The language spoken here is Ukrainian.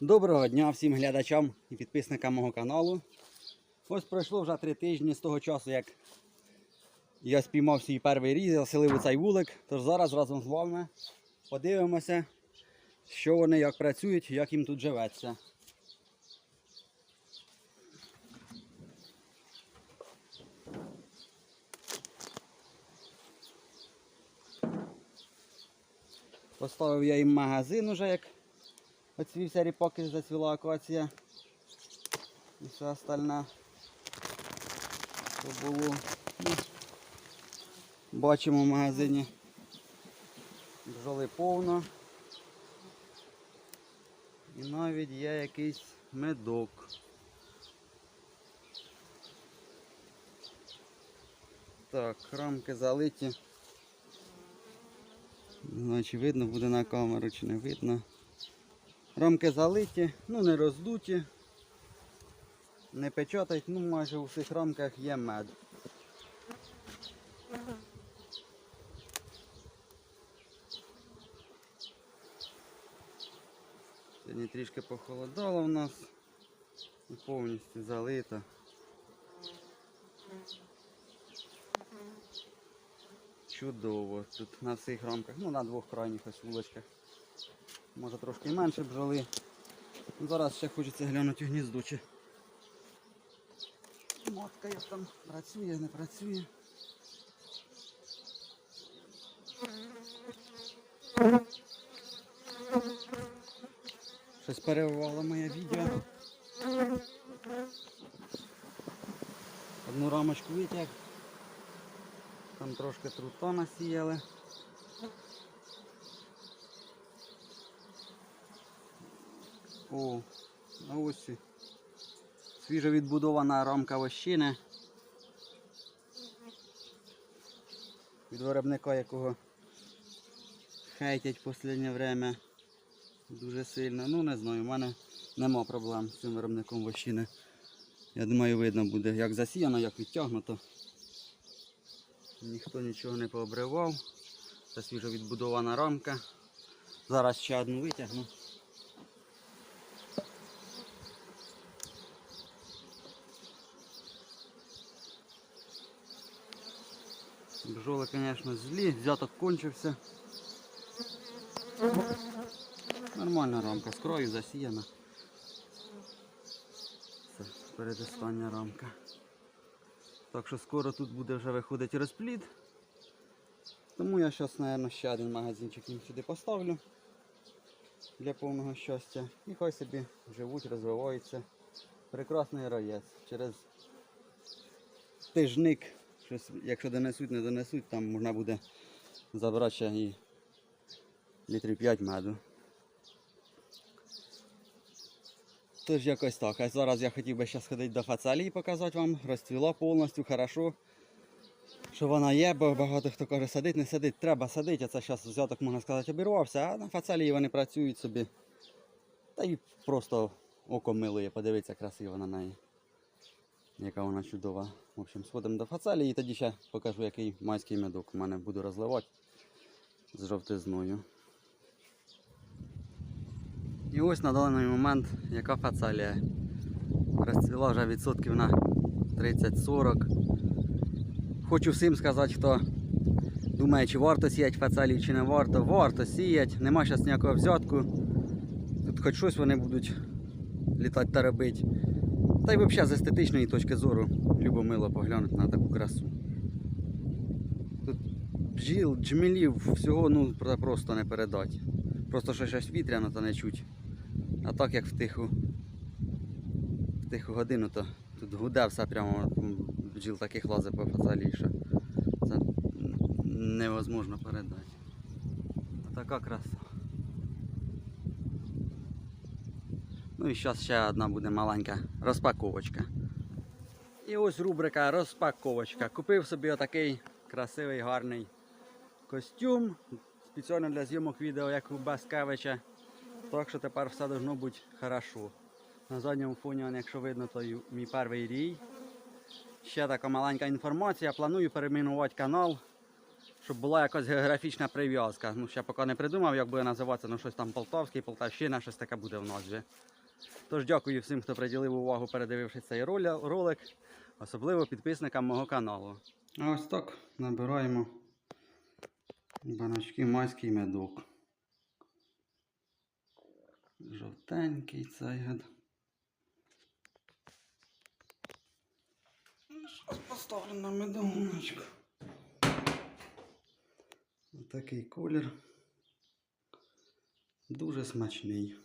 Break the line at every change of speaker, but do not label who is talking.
Доброго дня всім глядачам і підписникам мого каналу. Ось пройшло вже три тижні з того часу, як я спіймав свій перший різ, заселив у цей вулик. Тож зараз разом з вами подивимося, що вони як працюють, як їм тут живеться. Поставив я їм магазин уже, як оцвівся ріпак і зацвіла акація. І все остальне. Що було. Ну, бачимо в магазині. Бджоли повно. І навіть є якийсь медок. Так, рамки залиті. Чи видно буде на камеру, чи не видно. Рамки залиті, ну не роздуті, не печатають, ну майже у всіх рамках є мед. Сьогодні трішки похолодало в нас і повністю залито. Чудово. Тут на всіх рамках, ну на двох крайніх ось вуличках. Може трошки менше бджоли. Зараз ще хочеться глянути гніздо, чи матка як там працює, не працює. Щось перервало моє відео. Одну рамочку витяг. Там трошки трута насіяли. О, ось свіжо відбудована рамка вощини. Від виробника, якого хейтять в останнє время дуже сильно. Ну не знаю, в мене нема проблем з цим виробником вощини. Я думаю, видно буде, як засіяно, як відтягнуто. Ніхто нічого не пообривав. Це свіжо відбудована рамка. Зараз ще одну витягну. Бджоли, звісно, злі, взяток кончився. Нормальна рамка, з краю засіяна. Це передостання рамка. Так що скоро тут буде вже виходити розплід. Тому я зараз, мабуть, ще один магазинчик їм сюди поставлю для повного щастя. І хай собі живуть, розвиваються. Прекрасний раєць. Через тижник, щось, якщо донесуть, не донесуть, там можна буде забрати ще і літрів 5 меду. Тож якось так. А зараз я хотів би ще сходити до і показати вам. Розцвіла повністю, хорошо. Що вона є, бо багато хто каже, садить, не садить, треба садити, а це зараз взяток, можна сказати, обірвався, а на фацалії вони працюють собі. Та й просто око милує, подивиться красиво на неї. Яка вона чудова. В общем, сходимо до фацалії і тоді ще покажу, який майський медок у мене буду розливати з жовтизною. І ось на даний момент яка фацалія. Розцвіла вже відсотків на 30-40. Хочу всім сказати, хто думає, чи варто сіяти фацалію, чи не варто. Варто сіяти, нема зараз ніякого взятку. Тут хоч щось вони будуть літати та робити. Та й взагалі з естетичної точки зору любо мило поглянути на таку красу. Тут бджіл, джмелів, всього ну просто не передати. Просто що щось вітряно, то не чуть. А так як в тиху, в тиху годину, то тут гуде все прямо бджіл таких лазить по фацалії, що це невозможно передати. Така краса. Ну і зараз ще одна буде маленька розпаковочка. І ось рубрика розпаковочка. Купив собі отакий красивий гарний костюм. Спеціально для зйомок відео, як у Баскевича. Так що тепер все должно бути хорошо. На задньому фоні, якщо видно, то мій перший рій. Ще така маленька інформація. Планую перейменувати канал щоб була якась географічна прив'язка. Ну, ще поки не придумав, як буде називатися, ну щось там Полтавський, Полтавщина, щось таке буде в назві. Тож дякую всім, хто приділив увагу, передивившись цей ролик, особливо підписникам мого каналу. Ось так набираємо баночки майський медок. Жовтенький цей гад. Щось поставлю на медоночку. Такий колір. Дуже смачний.